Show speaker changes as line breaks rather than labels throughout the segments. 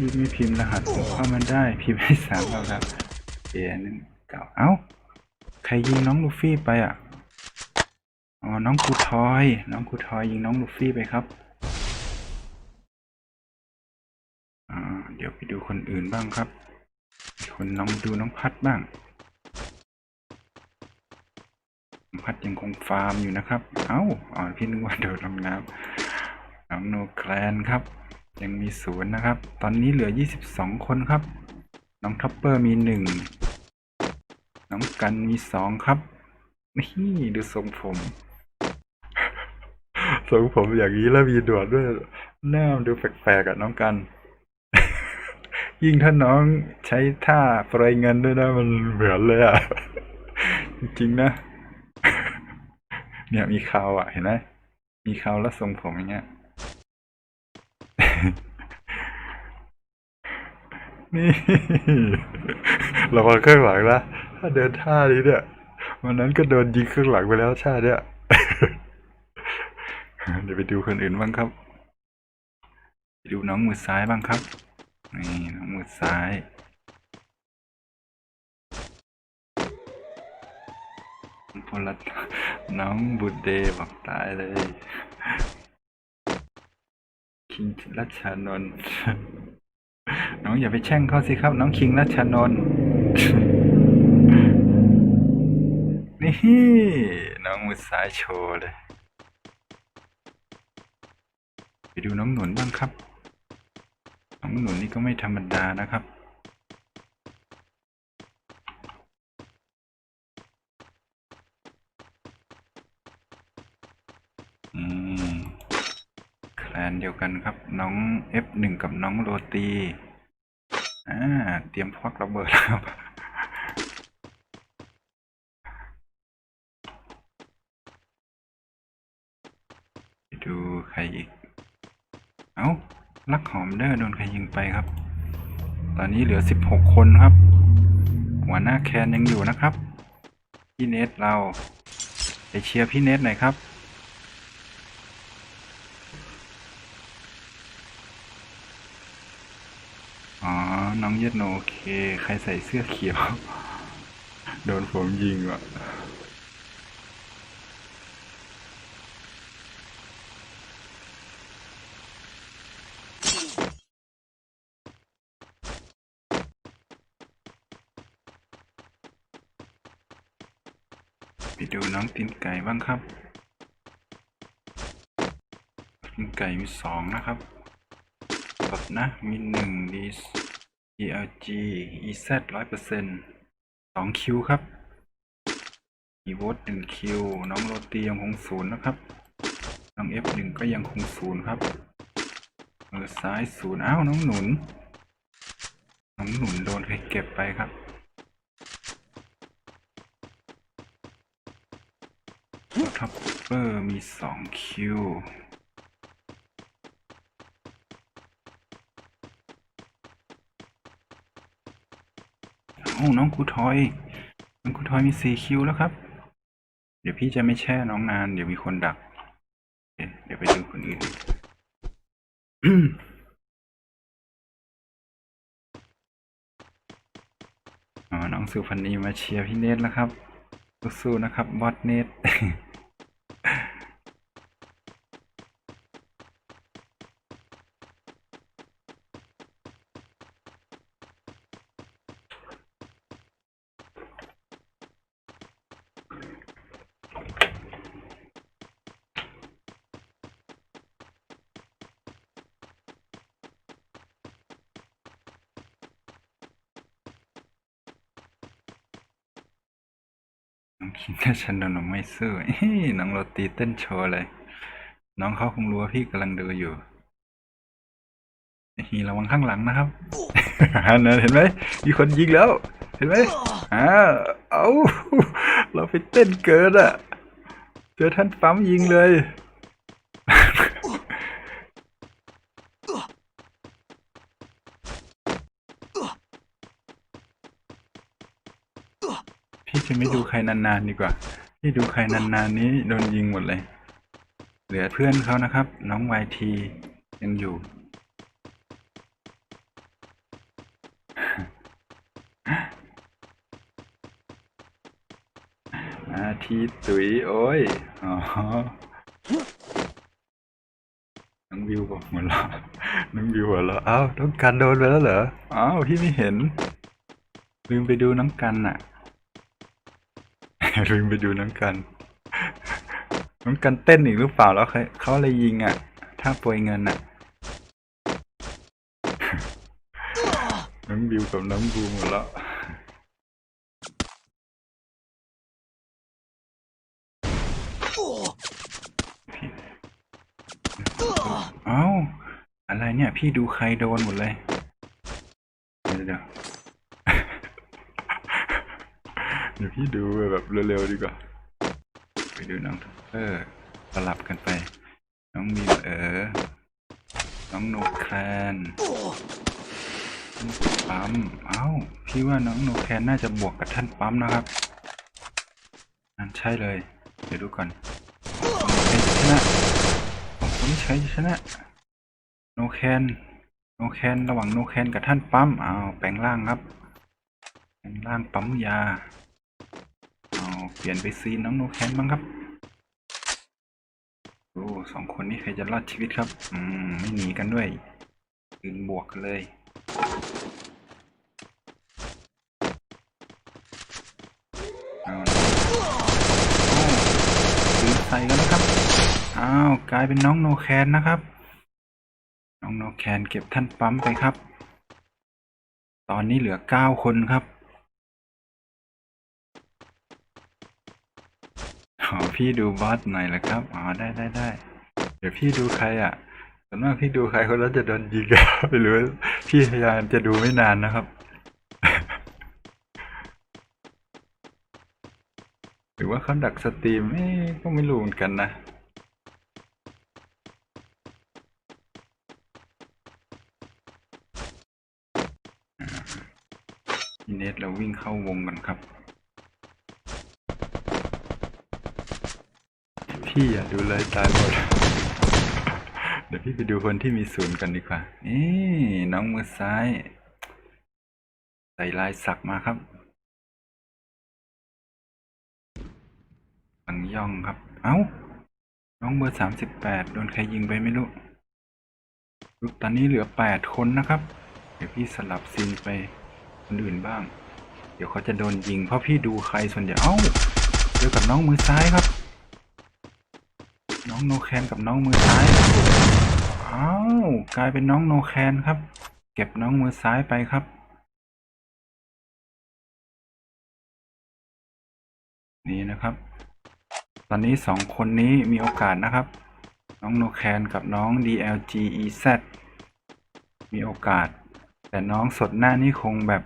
พี่ไม่พิมพ์รหัสผมเข้ามาได้พิมพ์ให้สามแล้วครับเอหนึ่งเก้าเอ้า ใครยิงน้องลูฟี่ไปอะอ๋อน้องครูทอย น้องครูทอยยิงน้องลูฟี่ไปครับอ่าเดี๋ยวไปดูคนอื่นบ้างครับ คนน้องดูน้องพัดบ้างน้องพัดยังคงฟาร์มอยู่นะครับ เอ้าอ๋อพี่นึกว่าโดดลงน้ำน้องโนแคลนครับ ยังมีศูนย์นะครับ ตอนนี้เหลือ 22 คนครับ น้องท็อปเปอร์มีหนึ่งน้องกันมีสองครับ นี่ดูทรงผม ทรงผมอย่างนี้แล้วมีดวดด้วยหน้ามันดูแปลกๆอะน้องกัน ยิ่งถ้าน้องใช้ท่าโปรยเงินด้วยนะมันเหมือนเลยอะ จริงๆนะ เนี่ยมีเขาอะเห็นไหมมีเขาแล้วทรงผมอย่างเงี้ย นี่ระวังข้างหลังนะถ้าเดินท่านี้เนี่ยวันนั้นก็โดนยิงข้างหลังไปแล้วชาติเนี่ยเดี๋ยวไปดูคนอื่นบ้างครับไปดูน้องมือซ้ายบ้างครับนี่น้องมือซ้ายพลตน้องบุตรเดบอกตายเลย คิงรัชานนท์น้องอย่าไปแช่งเขาสิครับ น้องคิงรัชชานนท์นี่น้องมือซ้ายโชว์เลย ไปดูน้องหนุนบ้างครับ น้องหนุนนี่ก็ไม่ธรรมดานะครับอืม แคลนเดียวกันครับ น้อง F1 กับน้องโรตีอ่าเตรียมควักระเบิดแล้วครับดูใครอีก เอ้าลักหอมเด้อโดนใครยิงไปครับ ตอนนี้เหลือ 16 คนครับ หัวหน้าแคนยังอยู่นะครับ พี่เนทเรา ไปเชียร์พี่เนทหน่อยครับ อ๋อ น้อง เยดโนโอเค ใครใส่เสื้อเขียว โดนผมยิงว่ะไปดูน้องตีนไก่บ้างครับตีนไก่มีสองนะครับกดนะ มีหนึ่งดี ELG EZ ร้อยเปอร์เซ็นต์สองคิวครับอีโวตหนึ่งคิวน้องโรตียังคงศูนย์นะครับ น้อง F หนึ่งก็ยังคงศูนย์ครับมือซ้ายศูนย์อ้าวน้องหนุน น้องหนุนโดนใครเก็บไปครับท็อปเปอร์มีสองคิว อ้น้องครูทอยน้องครูทอยมีสี่คิวแล้วครับ เดี๋ยวพี่จะไม่แช่น้องนาน เดี๋ยวมีคนดัก เดี๋ยวไปดูคนอื่นอ๋อน้องสุพันนีมาเชียร์พี่เนทแล้วครับสู้ๆนะครับบอสเนท กินแคิงกับฉันโดนไม่สู้เฮ้ยน้องโรตีเต้นโชว์เลย น้องเขาคงรู้ว่าพี่กำลังดูอยู่ฮีระวังข้างหลังนะครับนั่นเห็นไหมมีคนยิงแล้ว เห็นไหมอ้าเอาเราไปเต้นเกินอะ เจอท่านปั๊มยิงเลย ไม่ดูใครนานๆดีกว่า ที่ดูใครนานๆนี้โดนยิงหมดเลย เหลือเพื่อนเขานะครับ น้องวายทียังอยู่ อาทีตุ๋ยโอ้ย อ๋อน้องวิวบอกหมดแล้วน้องวิวหัวแล้วอ้าวต้องการโดนไปแล้วเหรอ อ้าวที่ไม่เห็น ลืมไปดูน้องกันอะ ลืมไปดูน้องกัน น้องกันเต้นอีกหรือเปล่าแล้วเขาเขาเลยยิงอะ ถ้าโปรยเงินอะ น้องบิวกับน้องบูหมดแล้วเอ้า อะไรเนี่ย พี่ดูใครโดนหมดเลย เดี๋ยว เดี๋ยวพี่ดูแบบเร็วๆดีกว่า ไปดูน้องท็อปเปอร์สลับกันไป น้องมีเออ น้องโนแครนปั๊ม เอ้า พี่ว่าน้องโนแคนน่าจะบวกกับท่านปั๊มนะครับ นั่นใช่เลย เดี๋ยวดูก่อนใครจะชนะคนนี้ชนะ โนแคนโนแคนระหว่างโนแคนกับท่านปั๊ม อ้าว แปลงร่างครับ แปลงร่างปั๊มยา เปลี่ยนไปซีนน้องโนแคนบ้างครับโอ้สองคนนี้ใครจะรอดชีวิตครับ อืม ไม่หนีกันด้วยยืนบวกกันเลยเอาละอ้าวยืนใส่กันนะครับ อ้าว กลายเป็นน้องโนแคนนะครับ น้องโนแคนเก็บท่านปั๊มไปครับ ตอนนี้เหลือเก้าคนครับ อ๋อพี่ดูบอสหน่อยละครับ อ๋อ ได้ได้ได้ เดี๋ยวพี่ดูใครอะส่วนมากพี่ดูใครคนนั้นจะโดนยิงไม่รู้พี่พยายามจะดูไม่นานนะครับ หรือว่าเขาดักสตรีมเอ๊ก็ไม่รู้เหมือนกันนะเนสเราวิ่งเข้าวงกันครับ พี่อย่าดูเลยตายหมด เดี๋ยวพี่ไปดูคนที่มีศูนย์กันดีกว่า นี่น้องมือซ้าย ใส่ลายสักมาครับฝังย่องครับ เอ้า น้องเบอร์สามสิบแปดโดนใครยิงไปไม่รู้รูปตอนนี้เหลือแปดคนนะครับ เดี๋ยวพี่สลับซีนไปคนอื่นบ้าง เดี๋ยวเขาจะโดนยิงเพราะพี่ดูใครส่วนใหญ่ เอ้าเจอกับน้องมือซ้ายครับ องโนแคนกับน้องมือซ้ายอ้าวกลายเป็นน้องโนแคนครับ เก็บน้องมือซ้ายไปครับ นี่นะครับ ตอนนี้สองคนนี้มีโอกาสนะครับ น้องโนแคนกับน้อง DLG EZ มีโอกาส แต่น้องสดหน้านี่คงแบบ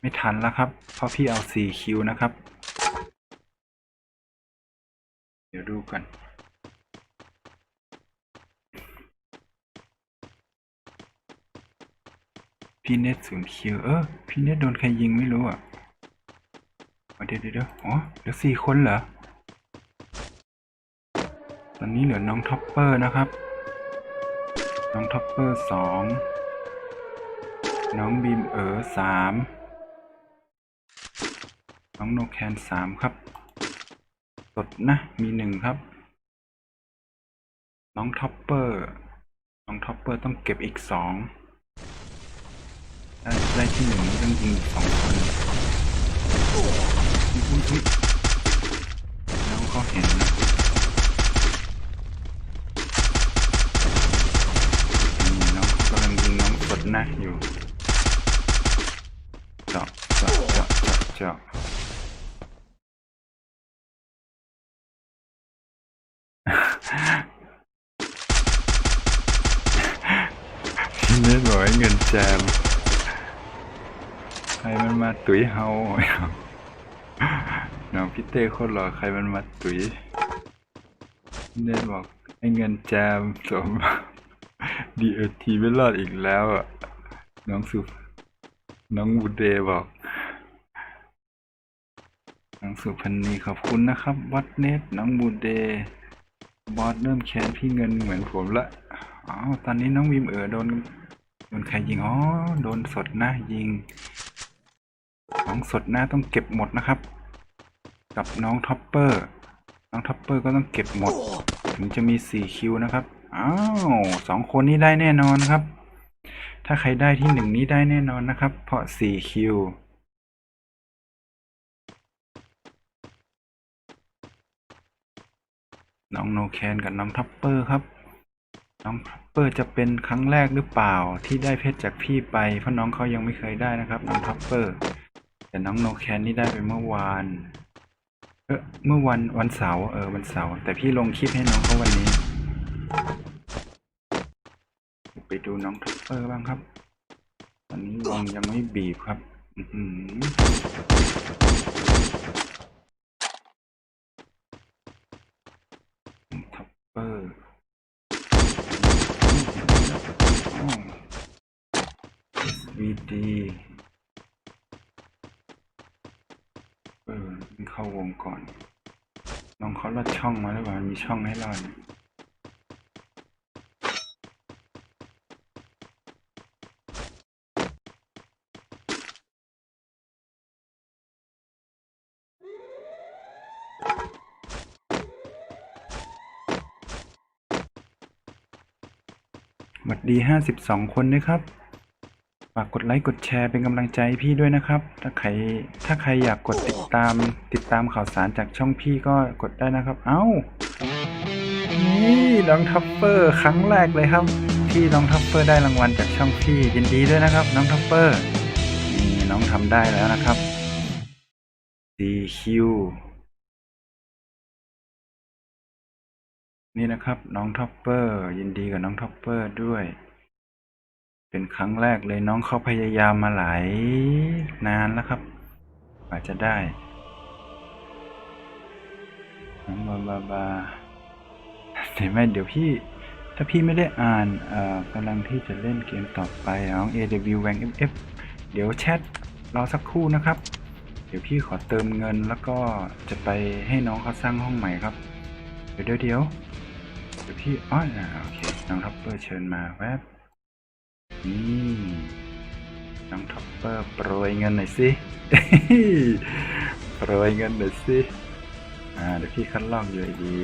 ไม่ทันแล้วครับ เพราะพี่เอา4คิวนะครับ เดี๋ยวดูกัน พี่เน็ตศูนย์คิวเออพี่เน็ตโดนใครยิงไม่รู้อะเดี๋ยวเดี๋ยวเดี๋ยวอ๋อเหลือสี่คนเหรอ ตอนนี้เหลือน้องท็อปเปอร์นะครับ น้องท็อปเปอร์สองน้องบีมเอ๋อสามน้องโนแคนสามครับสดนะ มีหนึ่งครับ น้องท็อปเปอร์ น้องท็อปเปอร์ต้องเก็บอีกสอง ได้ได้ที่หนึ่งนี่ต้องยิงสองคนอุ๊ยอุ๊ยอุ๊ยน้องเขาเห็นนะนี่น้องเขากำลังยิงน้องสดหน้าอยู่เจาะเจาะเจาะเจาะเจาะพี่บอกให้เงินแจม รมันมาตุ๋ยเฮาน้องพี่เต้โคตรหล่อใครมันมาตุ๋ยเนทบอกให้เงินแจมสมดีเอทีไม่รอดอีกแล้วอะ น้องสุน้องบูเดบอก น้องสุพันนีขอบคุณนะครับวัดเน็ตน้องบูเด บอสเริ่มแค้นพี่เงินเหมือนผมละอ๋อตอนนี้น้องวิมเอ๋อโดนโดนใครยิงอ๋อโดนสดน้ายิง ของสดหน้าต้องเก็บหมดนะครับ กับน้องท็อปเปอร์ น้องท็อปเปอร์ก็ต้องเก็บหมด ถึงจะมีสี่คิวนะครับ อ้าวสองคนนี้ได้แน่นอนครับ ถ้าใครได้ที่หนึ่งนี้ได้แน่นอนนะครับ เพราะสี่คิวน้องโนแคนกับน้องท็อปเปอร์ครับ น้องท็อปเปอร์จะเป็นครั้งแรกหรือเปล่าที่ได้เพชรจากพี่ไป เพราะน้องเขายังไม่เคยได้นะครับ น้องท็อปเปอร์ แต่น้องโนแคนนี่ได้ไปเมื่อวาน เออเมื่อวันวันเสาร์เออวันเสาร์แต่พี่ลงคลิปให้น้องเขาวันนี้ ไปดูน้องท็อปเปอร์บ้างครับ ตอนนี้วงยังไม่บีบครับ อือหือท็อปเปอร์วีดีเออมัน เข้าวงก่อน น้องเขาลอดช่องมาหรือเปล่ามีช่องให้รอดเนี่ยสวัสดีห้าสิบสองคนนะครับ ฝากกดไลค์กดแชร์เป็นกำลังใจพี่ด้วยนะครับ ถ้าใครถ้าใครอยากกดติดตาม ติดตามข่าวสารจากช่องพี่ก็กดได้นะครับ เอ้านี่น้องทัฟเปอร์ครั้งแรกเลยครับที่น้องทัฟเปอร์ได้รางวัลจากช่องพี่ยินดีด้วยนะครับ น้องทัฟเปอร์นี่น้องทำได้แล้วนะครับ DQ นี่นะครับน้องท็อปเปอร์ยินดีกับน้องท็อปเปอร์ด้วย เป็นครั้งแรกเลยน้องเขาพยายามมาหลายนานแล้วครับกว่าจะได้น้องบาบาบาเดี๋ยวแม่เดี๋ยวพี่ ถ้าพี่ไม่ได้อ่านเอ่อกำลังที่จะเล่นเกมต่อไปน้อง AW Wang FF เดี๋ยวแชทรอสักครู่นะครับ เดี๋ยวพี่ขอเติมเงินแล้วก็จะไปให้น้องเขาสร้างห้องใหม่ครับ เดี๋ยวเดี๋ยวเดี๋ยวเดี๋ยวพี่อ้อโอเคน้องท็อปเปอร์เชิญมาแวบ นี่น้องท็อปเปอร์โปรยเงินหน่อยสิโปรยเงินหน่อยสิ อ่า เดี๋ยวพี่คัดลอกอยู่ดี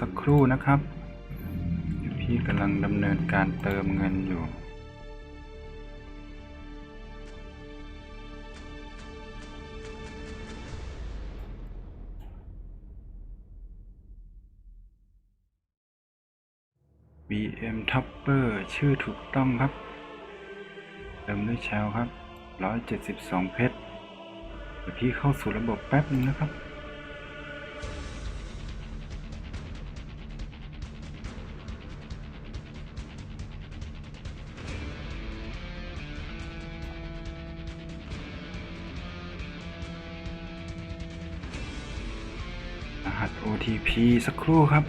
สักครู่นะครับ พี่กำลังดำเนินการเติมเงินอยู่ BM Topper ชื่อถูกต้องครับ เติมด้วยแชลครับ 172 เพชรเดี๋ยวพี่เข้าสู่ระบบแป๊บนึงนะครับ สักครู่ครับ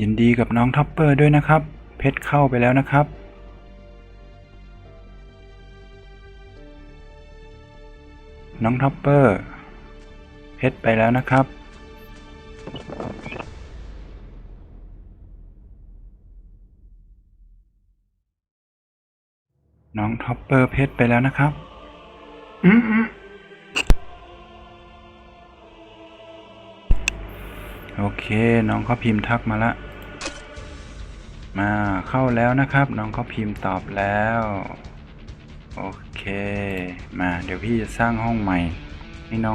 ยินดีกับน้องท็อปเปอร์ด้วยนะครับ เพชรเข้าไปแล้วนะครับ น้องท็อปเปอร์ เพชรไปแล้วนะครับ น้องท็อปเปอร์เพชรไปแล้วนะครับอืมอืมโอเค น้องเขาพิมพ์ทักมาละ มาเข้าแล้วนะครับ น้องเขาพิมพ์ตอบแล้ว โอเค มาเดี๋ยวพี่จะสร้างห้องใหม่